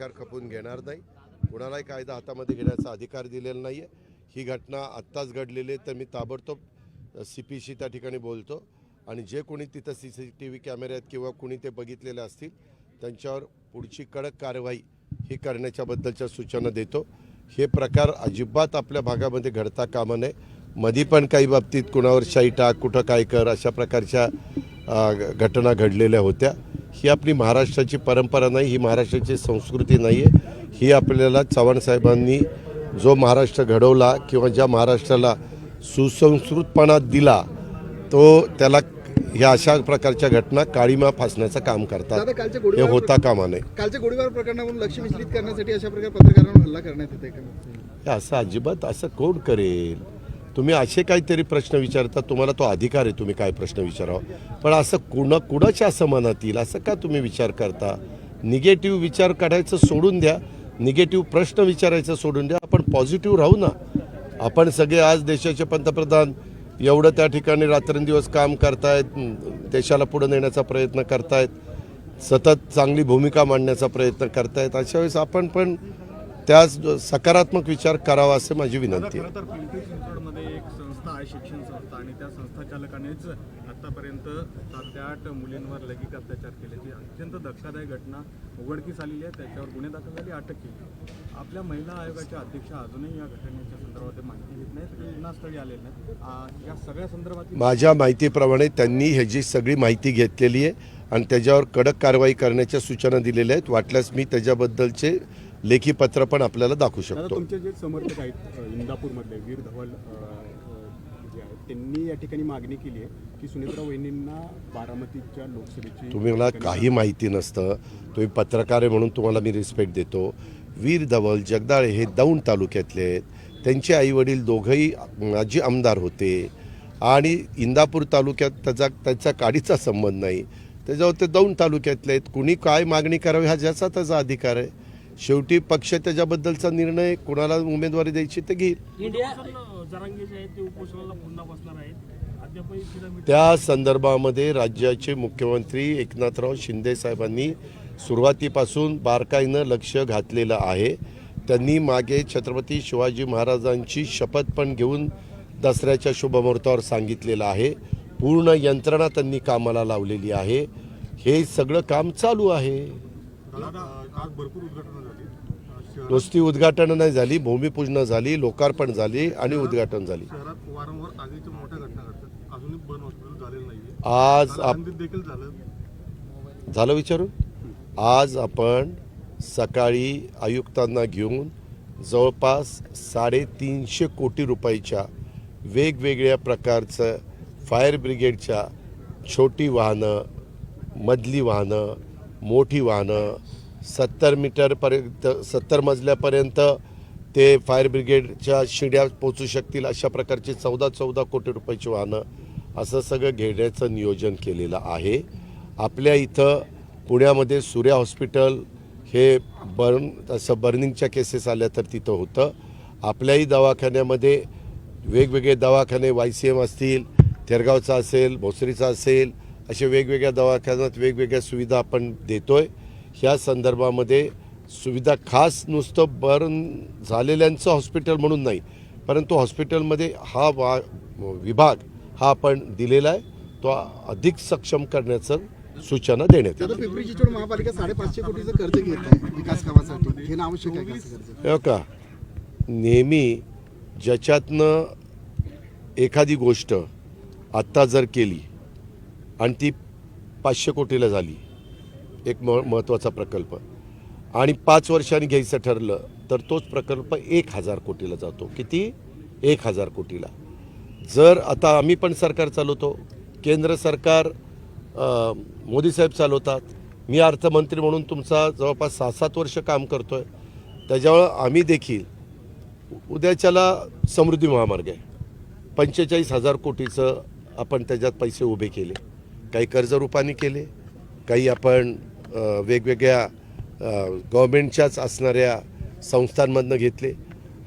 अधिकार खपून घेणार नाही. कुणालाही कायदा हातामध्ये घेण्याचा अधिकार दिलेला नाही आहे ही घटना आत्ताच घडलेली आहे तर मी ताबडतोब सी पीशी त्या ठिकाणी बोलतो. आणि जे कोणी तिथं सी सी टी व्ही कॅमेऱ्यात किंवा कुणी ते बघितलेले असतील त्यांच्यावर पुढची कडक कारवाई ही करण्याच्याबद्दलच्या सूचना देतो. हे प्रकार अजिबात आपल्या भागामध्ये घडता कामा नये. मधी पण काही बाबतीत कुणावर शाई टाक कुठं काय कर अशा प्रकारच्या घटना घडलेल्या होत्या. ही आपली महाराष्ट्राची परंपरा नाही ही महाराष्ट्राची संस्कृती नाही आहे ही आपल्याला चव्हाण साहेबांनी जो महाराष्ट्र घडवला किंवा ज्या महाराष्ट्राला सुसंस्कृतपणा दिला तो त्याला ह्या अशा प्रकारच्या घटना काळीमा फासण्याचं काम करतात. हे होता कामा नये. कालच्या गोळीबार प्रकरणावरून लक्ष विचलित करण्यासाठी अशा प्रकारे पत्रकारांवर हल्ला करण्यात येते का? असं अजिबात असं कोण करेल? तुम्ही असे काहीतरी प्रश्न विचारता तुम्हाला तो अधिकार आहे तुम्ही काय प्रश्न विचारावा. पण असं कुणा कुणाच्या असं मनात येईल? असं का तुम्ही विचार करता? निगेटिव्ह विचार काढायचं सोडून द्या. निगेटिव्ह प्रश्न विचारायचं सोडून द्या. आपण पॉझिटिव्ह राहू ना. आपण सगळे आज देशाचे पंतप्रधान एवढं त्या ठिकाणी रात्रंदिवस काम करतायत देशाला पुढे नेण्याचा प्रयत्न करतायत सतत चांगली भूमिका मांडण्याचा प्रयत्न करतायत अशा वेळेस आपण पण त्याच सकारात्मक विचार करावा असं माझी विनंती आहे. संस्था आहे शिक्षण संस्था आणि त्या संस्था चालकानेच आतापर्यंत सात ते आठ मुलींवर लैंगिक अत्याचार केल्याची अत्यंत धक्कादायक घटना उघडकीस आलेली आहे त्याच्यावर गुन्हे दाखल झाले अटक केली. आपल्या महिला आयोगाच्या अध्यक्षा अजूनही या घटनेच्या संदर्भात माहिती घेत नाहीत घटनास्थळी आलेल्या नाहीत. या सगळ्या संदर्भात माझ्या माहितीप्रमाणे त्यांनी ह्याची सगळी माहिती घेतलेली आहे आणि त्याच्यावर कडक कारवाई करण्याच्या सूचना दिलेल्या आहेत वाटल्यास मी त्याच्याबद्दलचे लेखी पत्र पण आपल्याला दाखवू शकतो. तुमचे जे समर्थक आहेत इंदापूरमधले वीर धवल त्यांनी या ठिकाणी मागणी केली आहे की सुनेत्रा वहिनींना बारामतीच्या लोकसभेची तुम्हाला काही माहिती नसतं. तुम्ही पत्रकार आहे म्हणून तुम्हाला मी रिस्पेक्ट देतो. वीर धवल जगदाळे हे दौंड तालुक्यातले आहेत. त्यांचे आईवडील दोघंही माजी आमदार होते. आणि इंदापूर तालुक्यात त्याचा त्याचा काडीचा संबंध नाही. त्याच्यावर ते दौंड तालुक्यातले आहेत. कुणी काय मागणी करावी हा ज्याचा त्याचा अधिकार आहे. शेवटी पक्ष त्याच्याबद्दलचा निर्णय कुणाला उमेदवारी द्यायची ते घेईल. त्या संदर्भामध्ये राज्याचे मुख्यमंत्री एकनाथराव शिंदे साहेबांनी सुरुवातीपासून बारकाईनं लक्ष घातलेलं आहे. त्यांनी मागे छत्रपती शिवाजी महाराजांची शपथ पण घेऊन दसऱ्याच्या शुभमुहूर्तावर सांगितलेलं आहे. पूर्ण यंत्रणा त्यांनी कामाला लावलेली आहे. हे सगळं काम चालू आहे. नुसती उद्घाटनं नाही झाली भूमिपूजन झाली लोकार्पण झाली आणि उद्घाटन झाली. आज आप झालं विचारून? आज आपण सकाळी आयुक्तांना घेऊन जवळपास साडेतीनशे कोटी रुपयाच्या वेगवेगळ्या प्रकारचं फायर ब्रिगेडच्या छोटी वाहनं मधली वाहनं मोठी वाहनं सत्तर मीटरपर्यंत सत्तर मजल्यापर्यंत ते फायर ब्रिगेडच्या शिड्या पोचू शकतील अशा प्रकारची चौदा चौदा कोटी रुपयाची वाहनं असं सगळं घेण्याचं नियोजन केलेलं आहे. आपल्या इथं पुण्यामध्ये सूर्या हॉस्पिटल हे बर्न असं बर्निंगच्या केसेस आल्या तर तिथं होतं. आपल्याही दवाखान्यामध्ये वेगवेगळे दवाखाने वाय सी एम असतील थेरगावचा असेल भोसरीचा असेल असे वेगवेगळ्या दवाखान्यात वेगवेगळ्या सुविधा आपण देतोय. ह्या संदर्भामध्ये सुविधा खास नुसतं बर्न झालेल्यांचं हॉस्पिटल म्हणून नाही परंतु हॉस्पिटलमध्ये हा वा विभाग हा आपण दिलेला आहे. तो अधिक सक्षम करण्याचं सूचना देण्यात पिंपरी महापालिका साडेपाचशे कोटीचं कर्ज घेत आहे विकास कामासाठी. घेणं आवश्यक आहे हो का? नेहमी ज्याच्यातनं एखादी गोष्ट आत्ता जर केली आणि ती पाचशे कोटीला झाली. एक म महत्त्वाचा प्रकल्प. आणि पाच वर्षांनी घ्यायचं ठरलं तर तोच प्रकल्प एक हजार कोटीला जातो. किती? एक हजार कोटीला. जर आता आम्ही पण सरकार चालवतो केंद्र सरकार मोदी साहेब चालवतात मी अर्थमंत्री म्हणून तुमचा जवळपास सहा सात वर्ष काम करतो आहे त्याच्यामुळं आम्ही देखील उद्याच्याला समृद्धी महामार्ग आहे. पंचेचाळीस हजार कोटीचं आपण त्याच्यात पैसे उभे केले. काही कर्जरूपाने केले काही आपण वेगवेगळ्या गव्हर्मेंटच्याच असणाऱ्या संस्थांमधनं घेतले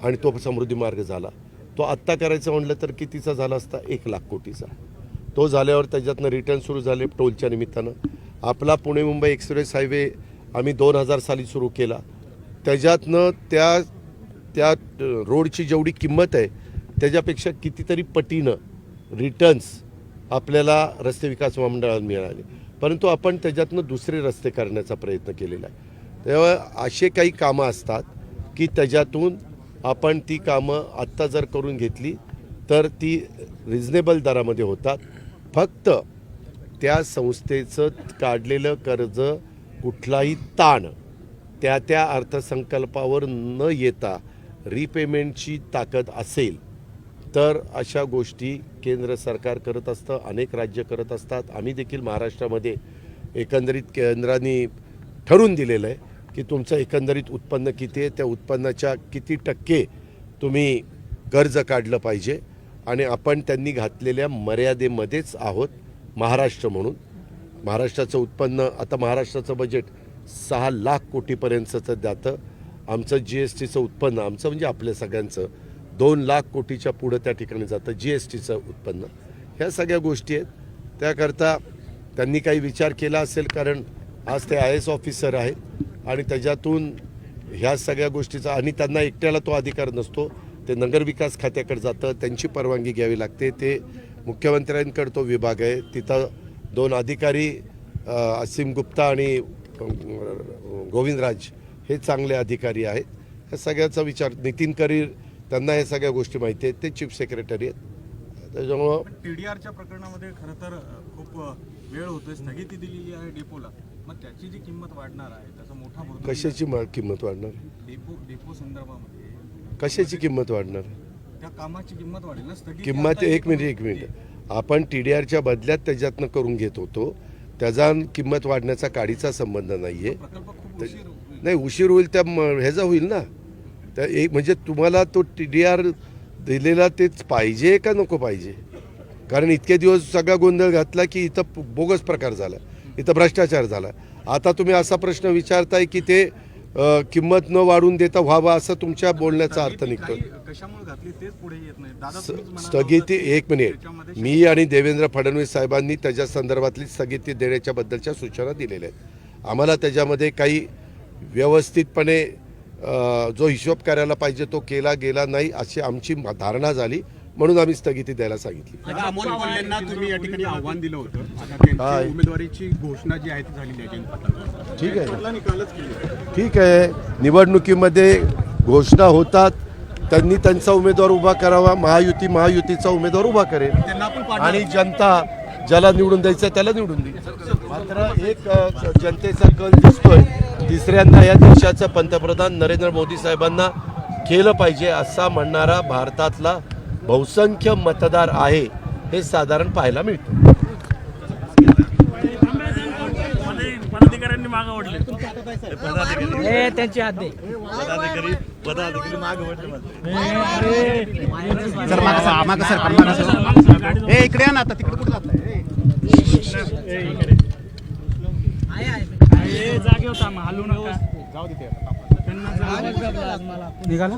आणि तो समृद्धी मार्ग झाला. तो आत्ता करायचं म्हणलं तर कितीचा झाला असता? एक लाख कोटीचा. तो झाल्यावर त्याच्यातनं रिटर्न सुरू झाले टोलच्या निमित्तानं. आपला पुणे मुंबई एक्सप्रेस हायवे आम्ही दोन हजार साली सुरू केला. त्याच्यातनं त्या त्या रोडची जेवढी किंमत आहे त्याच्यापेक्षा कितीतरी पटीनं रिटर्न्स आपल्याला रस्ते विकास महामंडळाला मिळाले. परंतु आपण त्याच्यातनं दुसरे रस्ते करण्याचा प्रयत्न केलेला आहे. तेव्हा असे काही कामं असतात की त्याच्यातून आपण ती कामं आत्ता जर करून घेतली तर ती रिजनेबल दरामध्ये होतात. फक्त त्या संस्थेचं काढलेलं कर्ज कुठलाही ताण त्या त्या अर्थसंकल्पावर न येता रिपेमेंटची ताकद असेल तर अशा गोष्टी केंद्र सरकार करत असतं अनेक राज्य करत असतात. आम्ही देखील महाराष्ट्रामध्ये एकंदरीत केंद्राने ठरवून दिलेलं आहे की तुमचं एकंदरीत उत्पन्न किती आहे त्या उत्पन्नाच्या किती टक्के तुम्ही कर्ज काढलं पाहिजे आणि आपण त्यांनी घातलेल्या मर्यादेमध्येच आहोत महाराष्ट्र म्हणून. महाराष्ट्राचं उत्पन्न आता महाराष्ट्राचं बजेट सहा लाख कोटीपर्यंतचं जातं. आमचं जी एस टीचं उत्पन्न आमचं म्हणजे आपल्या सगळ्यांचं दोन लाख कोटीच्या पुढं त्या ठिकाणी जातं जी एस टीचं उत्पन्न. ह्या सगळ्या गोष्टी आहेत. त्याकरता त्यांनी काही विचार केला असेल कारण आज ते आय एस ऑफिसर आहेत आणि त्याच्यातून ह्या सगळ्या गोष्टीचा आणि त्यांना एकट्याला तो अधिकार नसतो. ते नगरविकास खात्याकडे जातं त्यांची परवानगी घ्यावी लागते. ते मुख्यमंत्र्यांकडे तो विभाग आहे. तिथं दोन अधिकारी असीम गुप्ता आणि गोविंदराज हे चांगले अधिकारी आहेत. ह्या सगळ्याचा विचार नितीन करीर त्यांना या सगळ्या गोष्टी माहिती आहेत. ते चीफ सेक्रेटरी आहेत. त्याच्यामुळं पण टीडीआरच्या प्रकरणामध्ये खरं तर खूप वेळ होतोय. स्थगिती दिलेली आहे डेपोला. मग त्याची जी किंमत वाढणार आहे त्याचा मोठा मुद्दा कशाची मा- किंमत वाढणार डेपो डेपो संदर्भामध्ये कशाची किंमत वाढणार त्या कामाची किंमत वाढेल ना. स्थगिती किंमत आता एक मिनिट एक मिनिट. आपण टी डी आरच्या बदल्यात त्याच्यातनं करून घेत होतो. त्याचा किंमत वाढण्याचा काडीचा संबंध नाही आहे प्रकल्प खूप उशीर होईल. नाही उशीर होईल त्या म- ह्याचा होईल ना. त्या एक म्हणजे तुम्हाला तो टी डी आर दिलेला तेच पाहिजे का नको पाहिजे? कारण इतके दिवस सगळा गोंधळ घातला की इथं बोगस प्रकार झाला. इथं भ्रष्टाचार झाला. आता तुम्ही असा प्रश्न विचारताय की ते किंमत न वाढून देता व्हावं असं तुमच्या बोलण्याचा अर्थ निघतो स्थगिती एक मिनिट. मी आणि देवेंद्र फडणवीस साहेबांनी त्याच्या संदर्भातली स्थगिती देण्याच्या बद्दलच्या सूचना दिलेल्या आहेत. आम्हाला त्याच्यामध्ये काही व्यवस्थितपणे जो हिशोब करायला पाहिजे तो केला गेला नाही अशी आमची धारणा झाली म्हणून आम्ही स्थगिती द्यायला सांगितली. आता अमोल कोल्हेंना तुम्ही या ठिकाणी आव्हान दिलं होतं. आता काय? त्यांची उमेदवारीची घोषणा जी आहे ती झालेली आहे जनता ठीक आहे. ठीक आहे. निवडणुकीमध्ये घोषणा होतात. त्यांनी त्यांचा उमेदवार उभा करावा. महायुती महायुतीचा उमेदवार उभा करेल. आणि जनता ज्याला निवडून द्यायचं त्याला निवडून देईल. मात्र एक जनतेचा कल दिसतोय तिसऱ्यांदा या देशाचं पंतप्रधान नरेंद्र मोदी साहेबांना केलं पाहिजे असा म्हणणारा भारतातला बहुसंख्य मतदार आहे हे साधारण पाहायला मिळतं. मध्ये पदाधिकाऱ्यांनी मागं ओढले. हे त्यांची हात. दे सर मागं सर मागं सर मागं सर. ए इकडे या ना आता तिकडे कुठे जाताय हे जागेवर थांबा हलू नका. जाऊ दे. त्यांना निघाला?